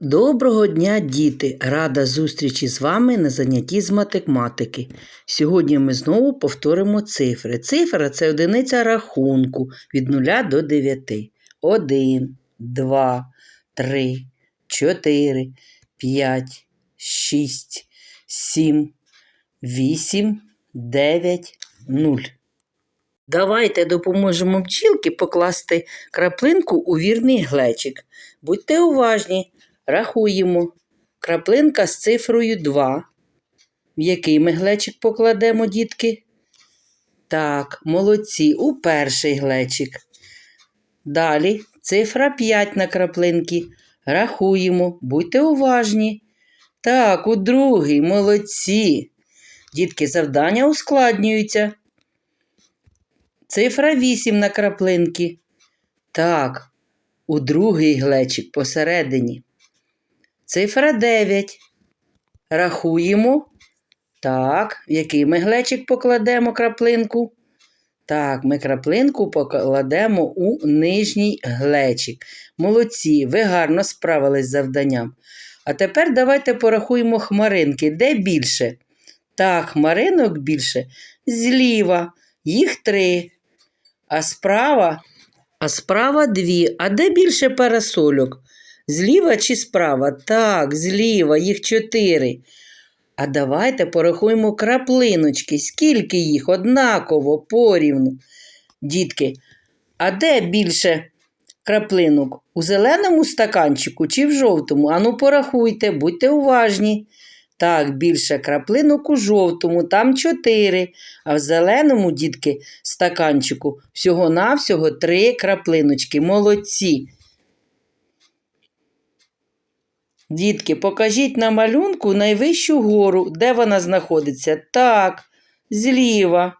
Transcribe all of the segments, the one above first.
Доброго дня, діти! Рада зустрічі з вами на занятті з математики. Сьогодні ми знову повторимо цифри. Цифра це одиниця рахунку від 0 до 9. 1, 2, 3, 4, 5, 6, 7, 8, 9, 0. Давайте допоможемо бджілки покласти краплинку у вірний глечик. Будьте уважні, рахуємо. Краплинка з цифрою 2. В який ми глечик покладемо, дітки? Так, молодці, у перший глечик. Далі цифра 5 на краплинки. Рахуємо, будьте уважні. Так, у другий, молодці. Дітки, завдання ускладнюються. Цифра 8 на краплинки. Так, у другий глечик посередині. Цифра 9. Рахуємо. Так, в який ми глечик покладемо краплинку? Так, ми краплинку покладемо у нижній глечик. Молодці, ви гарно справились з завданням. А тепер давайте порахуємо хмаринки. Де більше? Так, хмаринок більше зліва. Їх три. А справа? А справа дві. А де більше парасольок? Зліва чи справа? Так, зліва, їх чотири. А давайте порахуємо краплиночки. Скільки їх? Однаково, порівну. Дітки, а де більше краплинок? У зеленому стаканчику чи в жовтому? Ану, порахуйте, будьте уважні. Так, більше краплинок у жовтому, там чотири, а в зеленому, дітки, стаканчику всього-навсього три краплиночки. Молодці. Дітки, покажіть на малюнку найвищу гору, де вона знаходиться. Так, зліва.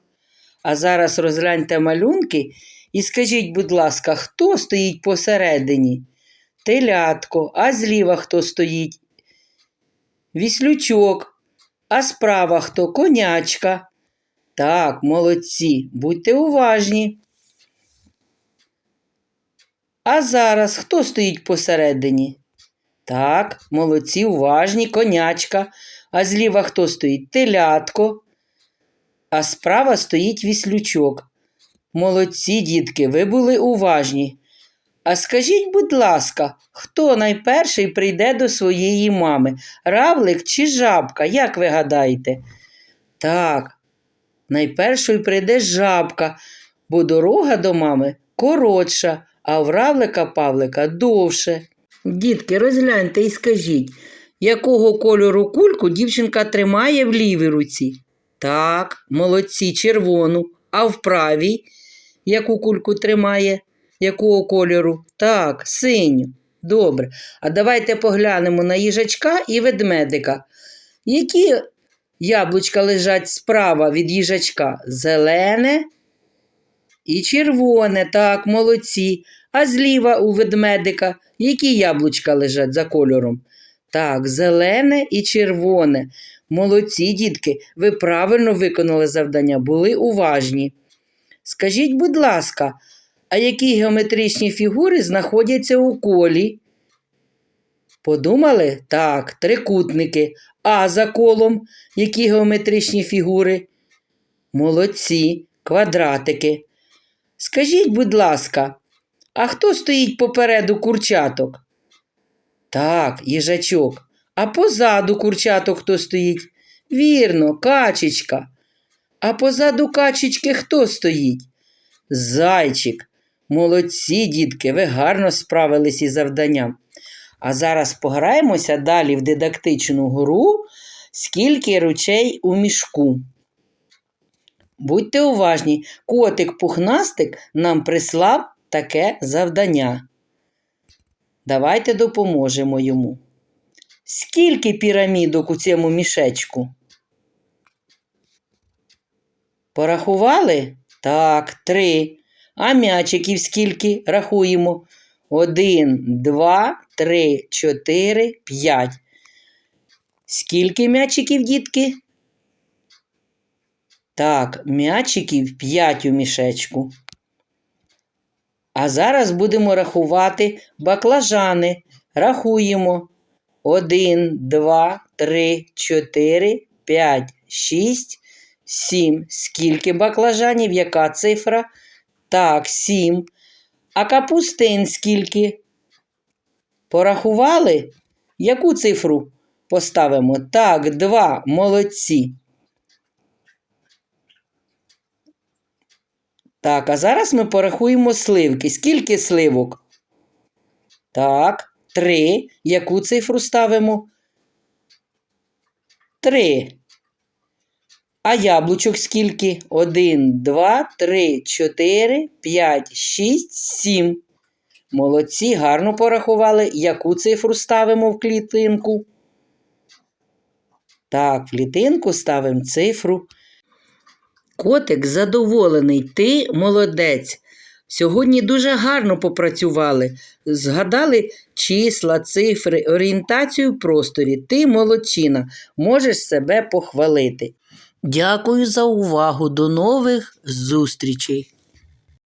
А зараз розгляньте малюнки і скажіть, будь ласка, хто стоїть посередині? Телятко, а зліва хто стоїть? Віслючок, а справа хто? Конячка. Так, молодці, будьте уважні. А зараз хто стоїть посередині? Так, молодці, уважні, конячка. А зліва хто стоїть? Телятко. А справа стоїть віслючок. Молодці, дітки, ви були уважні. А скажіть, будь ласка, хто найперший прийде до своєї мами? Равлик чи жабка, як ви гадаєте? Так, найпершою прийде жабка, бо дорога до мами коротша, а в равлика Павлика довше. Дітки, розгляньте і скажіть, якого кольору кульку дівчинка тримає в лівій руці? Так, молодці, червону, а в правій яку кульку тримає? Якого кольору? Так, синю. Добре. А давайте поглянемо на їжачка і ведмедика. Які яблучка лежать справа від їжачка? Зелене і червоне, так, молодці. А зліва у ведмедика які яблучка лежать за кольором? Так, зелене і червоне. Молодці, дітки, ви правильно виконали завдання, були уважні. Скажіть, будь ласка, а які геометричні фігури знаходяться у колі? Подумали? Так, трикутники. А за колом які геометричні фігури? Молодці, квадратики. Скажіть, будь ласка, а хто стоїть попереду курчаток? Так, їжачок. А позаду курчаток хто стоїть? Вірно, качечка. А позаду качечки хто стоїть? Зайчик. Молодці, дітки, ви гарно справились із завданням. А зараз пограємося далі в дидактичну гру, скільки ручей у мішку. Будьте уважні, котик пухнастик нам прислав таке завдання. Давайте допоможемо йому. Скільки пірамідок у цьому мішечку? Порахували? Так, три. А м'ячиків скільки рахуємо? Один, два, три, чотири, п'ять. Скільки м'ячиків, дітки? Так, м'ячиків п'ять у мішечку. А зараз будемо рахувати баклажани. Рахуємо. 1, 2, 3, 4, 5, 6, 7. Скільки баклажанів? Яка цифра? Так, 7. А капустин скільки? Порахували? Яку цифру поставимо? Так, 2. Молодці. Так, а зараз ми порахуємо сливки. Скільки сливок? Так, три. Яку цифру ставимо? Три. А яблучок скільки? Один, два, три, чотири, п'ять, шість, сім. Молодці, гарно порахували. Яку цифру ставимо в клітинку? Так, в клітинку ставимо цифру. Котик задоволений, ти молодець. Сьогодні дуже гарно попрацювали. Згадали числа, цифри, орієнтацію в просторі. Ти молодчина, можеш себе похвалити. Дякую за увагу. До нових зустрічей!